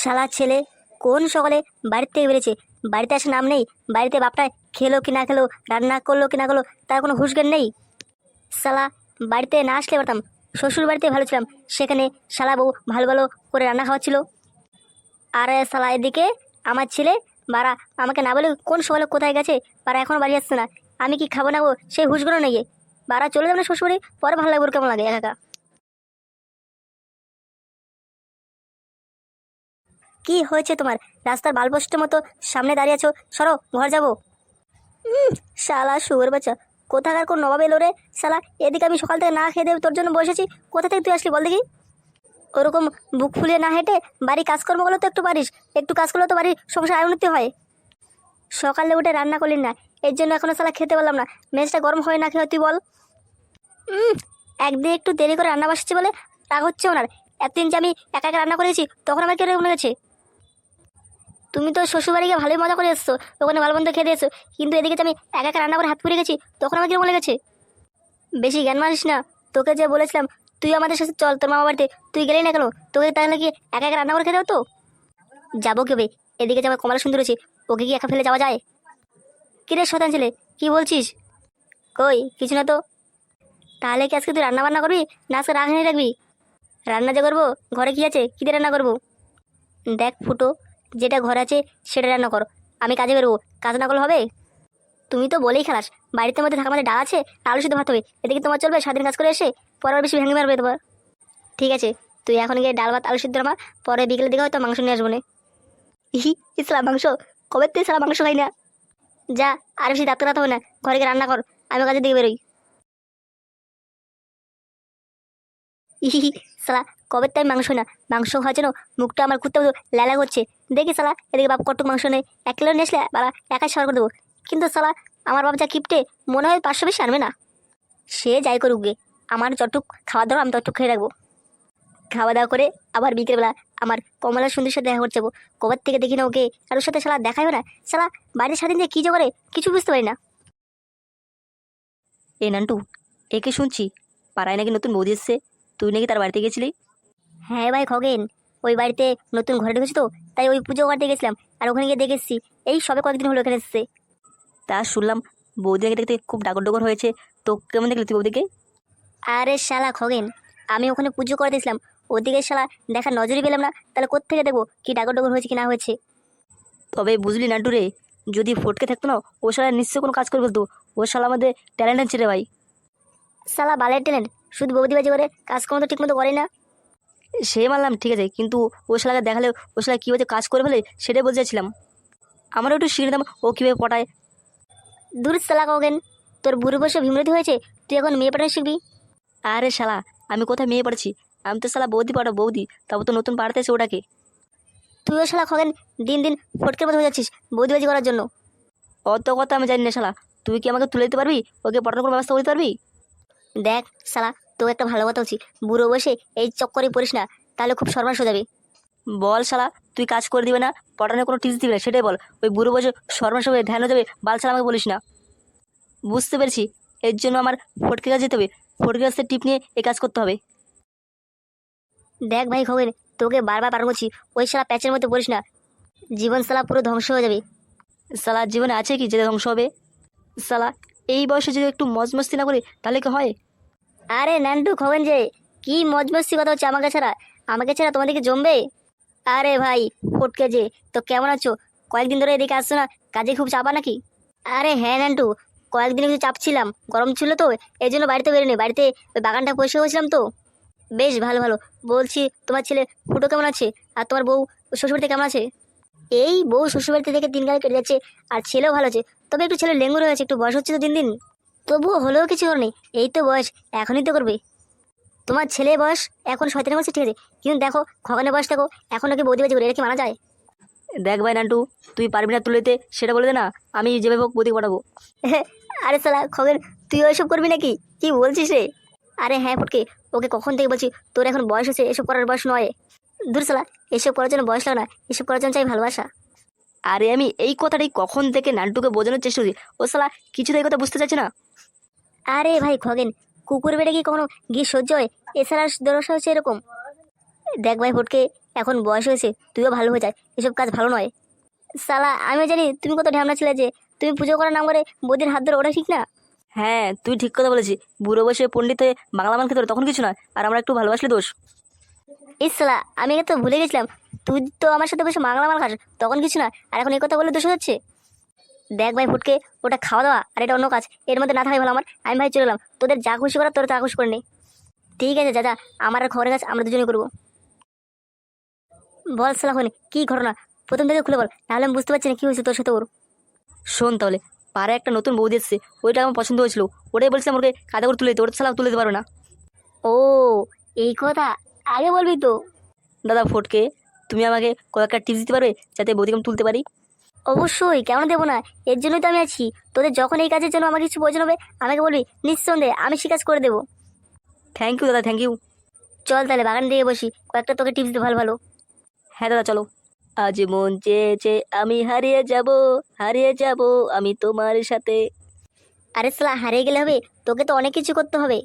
শালা ছেলে, কোন সকালে বাড়ির থেকে বেরিয়েছে? বাড়িতে আসার নাম নেই? বাড়িতে বাপটা খেলো কি না খেলো, রান্না করল কি না করল, তার কোনো হুঁশজ্ঞান নেই? শালা, বাড়িতে না আসলে পারতাম। শ্বশুর বাড়িতে ভালো ছিলাম, সেখানে শালা বউ ভালো ভালো করে রান্না খাওয়াচ্ছিল। আর শালা, এদিকে আমার ছেলে বারা আমাকে না বলে কোন সকালে কোথায় গেছে? বারা এখনও বাড়ি আসছে না। আমি কি খাব না গো সেই হুঁশগুলো নেই। বারা চলে যাবে না শ্বশুরবাড়ি? পরে ভালো লাগবে কেমন লাগে একা। কি হয়েছে তোমার? রাস্তার বালপোস্টের মতো সামনে দাঁড়িয়ে আছো। সরো, ঘর যাব। শালা শুয়োর বাচ্চা। কোথাকার কোন নবাব এলো রে? শালা, এদিকে আমি সকাল থেকে না খেয়ে দেবে তোর জন্য বসেছি। কোথা থেকে তুই আসলি বল দেখি। ওরকম বুক ফুলিয়ে না হেঁটে বাড়ি কাজকর্মগুলো তো একটু পারিস। একটু কাজ করলে তো বাড়ির সংসার উন্নতি হয়। সকালে উঠে রান্না করলি না। এর জন্য এখনও শালা খেতে পারলাম না। মেজটা গরম হয় না খেয়ে তুই বল। একদিন একটু দেরি করে রান্না বসেছি বলে রাগ হচ্ছে ওনার। এতদিন যে আমি একা একা রান্না করেছি, তখন আমার কেন মনে গেছে তুমি তো শ্বশুরবাড়ি গিয়ে ভালোই মজা করে এসছো ওখানে ভালো মন্দ খেয়ে দিয়েছ, কিন্তু এদিকে আমি একা একা রান্না করে হাত পুড়ে গেছি, তখন আমার কীরকম লেগেছে? বেশি জ্ঞান মানিস না, তোকে যে বলেছিলাম, তুই আমাদের সাথে চল, তোর মামা বাড়িতে, তুই গেলেই না কেন? তোকে তাহলে কি একা একা রান্না করে খেতে হতো? যাব কেবে? এদিকে যে আমার কমলা সুন্দর আছে ওকে কি একা ফেলে যাওয়া যায়? কিরে শতান ছেলে কি বলছিস? কই, কিছু না তো। তাহলে কি আজকে তুই রান্না বান্না করবি, না আজকে রাগ নিয়ে রাখবি? রান্না যে করব, ঘরে কি আছে, কী দিয়ে রান্না করব? দেখ ফুটো যেটা ঘর আছে সেটা রান্না করো। আমি কাজে বেরোবো। কাজ না করলে হবে? তুমি তো বলেই খেলাস, বাড়িতে মধ্যে থাকা আমাদের ডাল আছে আলু শুধু ভাত হবে। এদিকে তোমার চলবে? সারাদিন কাজ করে এসে পরে বেশি ভেঙে মারবে তোমার। ঠিক আছে, তুই এখন গিয়ে ডাল ভাত, আলু সিদ্ধ আমার পরে বিকেলের দিকে হয়তো মাংস নিয়ে আসব না। ইহি ইসলাম মাংস। কবে তুই সারা মাংস খাই না? যা, আর বেশি ডাক্তার হবে না। ঘরে গিয়ে রান্না কর। আমি কাজে দিকে বেরোই। ইহি সালা কবে তাই মাংস না? মাংস খাওয়ার জন্য মুখটা আমার কুত্তে লেলা করছে। দেখি সালা এদিকে বাপ কটুক মাংস নেই এক কিলো নিয়ে আসলে বাবা একাই সার করে দেবো। কিন্তু সালা আমার বাবা যা কিপটে, মনে হয় পাঁচশো বেশি আনবে না। সে যাই করুক গে, আমার যতটুক খাওয়া দাওয়া, আমি ততটুক খেয়ে রাখব। খাওয়া দাওয়া করে আবার বিকেলবেলা আমার কমলা সুন্দর সাথে দেখা করছে কবার থেকে দেখি না ওকে, কারোর সাথে সালা দেখাই না। সালা বাড়ির সারাদিন যে কী যে করে কিছু বুঝতে পারি না। এ নান্টু একে শুনছি? পাড়ায় নাকি নতুন বৌদি এসছে? তুই নাকি তার বাড়িতে গেছিলি? হ্যাঁ ভাই খগেন। ওই বাড়িতে নতুন ঘরে ঢুকেছি তো তাই ওই পুজো করতে গেছিলাম আর ওখানে গিয়ে দেখে এসেছি এই সবে কয়েকদিন হলো এখানে এসছে। তা শুনলাম বৌদি নাকি দেখতে খুব ডাগর ডগর হয়েছে তো কেমন দেখলি তুই বৌদিকে? আরে শালা খগেন আমি ওখানে পুজো করে দিয়েছিলাম ওদিকে শালা দেখা নজরই পেলাম না তাহলে কোত্থেকে দেখব কি ডাগর ডগর হয়েছে কি না হয়েছে? তবে বুঝলি নান্টু রে যদি ফটকে থাকতো না ও শালা নিশ্চয়ই কোনো কাজ করে ফেলতো ও শালা আমাদের ট্যালেন্ট আছে রে ভাই। শালা বালের ট্যালেন্ট শুধু বৌদি বাজি করে কাজকর্ম তো ঠিক মতো করে না। সে মানলাম ঠিক আছে কিন্তু ও শালাকে দেখালে ও শালা কীভাবে কাজ করে ফেলে সেটাই বলতে চাইছিলাম। আমারও একটু শিখে দিতাম ও কীভাবে পটায়? দূর শালা খগেন তোর বুড়ো বসে ভীমরতি হয়েছে তুই এখন মেয়ে পাঠানো শিখবি? আরে শালা আমি কোথায় মেয়ে পড়েছি আমি তো শালা বৌদি পাঠা বৌদি তারপর তো নতুন পাড়াতে এসে ওটাকে। তুইও শালা খগেন দিন দিন ফটকের মতো হয়ে যাচ্ছিস বৌদিবাজি করার জন্য। অত কথা আমি জানি না শালা তুই কি আমাকে তুলে দিতে পারবি? ওকে পটানোর কোনো ব্যবস্থা করতে পারবি? দেখ সালা তোকে একটা ভালো কথা বলছি। বুড়ো বসে এই চক্করে পড়িস না, তাহলে খুব সর্বনাশ হয়ে যাবে। বল, শালা, তুই কাজ করে দিবে না, পটানোর কোনো টিপস দিবে না, সেটাই বল। ওই বুড়ো বসে সর্বনাশ হবে ধ্যান হয়ে যাবে, বাল আমাকে বলিস না। বুঝতে পেরেছি, এর জন্য আমার ফটকে কাজ যেতে হবে। ফটকে কাছে টিপ নিয়ে এই কাজ করতে হবে। দেখ ভাই খগেন, তোকে বারবার পার করছি, ওই শালা প্যাচের মধ্যে পড়িস না। জীবন শালা পুরো ধ্বংস হয়ে যাবে। শালা, জীবনে আছে কি যে ধ্বংস হবে? শালা, এই বয়সে যদি একটু মজ মস্তি না করি, তাহলে কি হয়? আরে নান্টু খগেন যে, কি মজমস্তি কথা হচ্ছে আমাকে ছাড়া? আমাকে ছাড়া তোমাদেরকে জমবে? আরে ভাই, ফটকে যে, তো কেমন আছো? কয়েকদিন ধরে এদিকে আসছো না, কাজে খুব চাপা নাকি? আরে হ্যাঁ নান্টু, কয়েকদিন একটু চাপ ছিলাম গরম ছিল তো, এই জন্য বাড়িতে বেরোনি বাড়িতে ওই বাগানটা পরিষ্কার করেছিলাম তো। বেশ ভালো ভালো, বলছি তোমার ছেলে ফুটো কেমন আছে? আর তোমার বউ, শ্বশুরবাড়িতে কেমন আছে? এই বউ শ্বশুরবাড়িতে থেকে দিন গালে কেটে যাচ্ছে, আর ছেলেও ভালো আছে, তবে একটু ছেলে লেঙ্গুর হয়েছে একটু বয়স হচ্ছে তো দিন দিন। তবুও হলেও কিছু নেই। এই তো বয়স এখনই তো করবে। তোমার ছেলে বয়স এখন শয়তানি বলছে ঠিক আছে? কিন্তু দেখো খগনের বয়স দেখো এখন নাকি বৌদি বাজি করে এটা কি মানা যায়? দেখ ভাই নান্টু তুই পারবি না তুলেতে সেটা বলে দে না আমি যেভাবে হোক বৌদি পাঠাবো। আরে সালা খগেন তুই ওইসব করবি নাকি? কি বলছিস রে? আরে হ্যাঁ ফুটকে ওকে কখন থেকে বলছি তোর এখন বয়স হচ্ছে এসব করার বয়স নয়। দূর সালা এসব করার জন্য বয়স লাগে না এসব করার জন্য চাই ভালোবাসা। আরে আমি এই কথাটাই কখন থেকে নান্টুকে বোঝানোর চেষ্টা করছি। ও শালা কিছুতে এই কথা বুঝতে চাইছে না। আরে ভাই খগেন কুকুর বেড়ে কি কখনো গিয়ে সহ্য হয়? এছাড়া দরসা হচ্ছে এরকম? দেখ ভাই ফুটকে এখন বয়স হয়েছে তুইও ভালো হয়ে যায় এসব কাজ ভালো নয়। সালা আমিও জানি তুমি কত ঢ্যামনা ছিলে যে তুমি পুজো করার নাম করে বদির হাত ধরে ওটা ঠিক না? হ্যাঁ তুই ঠিক কথা বলেছিস। বুড়ো বসে পণ্ডিত হয়ে বাংলা মান খেতে তখন কিছু নয় আর আমরা একটু ভালোবাসলে দোষ। ইসলা আমি তো ভুলে গেছিলাম তুই তো আমার সাথে বসে বাংলা মাল খাস তখন কিছু না আর এখন এই কথা বলে দোষ হচ্ছে? দেখ ভাই ফুটকে ওটা খাওয়া দাওয়া আর এটা অন্য কাজ। এর মধ্যে না থাকাই ভালো আমার। আমি ভাই চলে এলাম। তোদের যা খুশি করার তোরা তা খুশি করে নে। ঠিক আছে দাদা আমার আর খবরের কাজ আমরা দুজনে করব। বল সালা হলে কি ঘটনা? প্রথম থেকে খুলে বল। নাহলে আমি বুঝতে পারছি না কি হয়েছে তোর সাথে ওর। শোন তাহলে পাড়ায় একটা নতুন বৌদি এসছে। ওইটা আমার পছন্দ হয়েছিল। ওটাই বলছিলাম ওকে কাদা করে তুলে দিতে ওটা সালাম তুলে দিতে পারো না। ও এই কথা? আগে বলবি তো। দাদা ফটকে তুমি আমাকে কয়েকটা টিপস দিতে পারবে? যাতে বৌদিকে আমি তুলতে পারি? অবশ্যই কেন দেবো না? এর জন্যই তো আমি আছি। তোদের যখন এই কাজের জন্য আমার কিছু প্রয়োজন হবে আমাকে বলবি নিঃসন্দেহে আমি সে কাজ করে দেবো। থ্যাংক ইউ দাদা থ্যাংক ইউ চল তাহলে বাগান দিয়ে বসি। কয়েকটা তোকে টিপস দে ভালো ভালো। হ্যাঁ দাদা চলো। আজ মন চেয়েছে আমি হারিয়ে যাব হারিয়ে যাব আমি তোমার সাথে। আরে সালা হারিয়ে গেলে হবে? তোকে তো অনেক কিছু করতে হবে।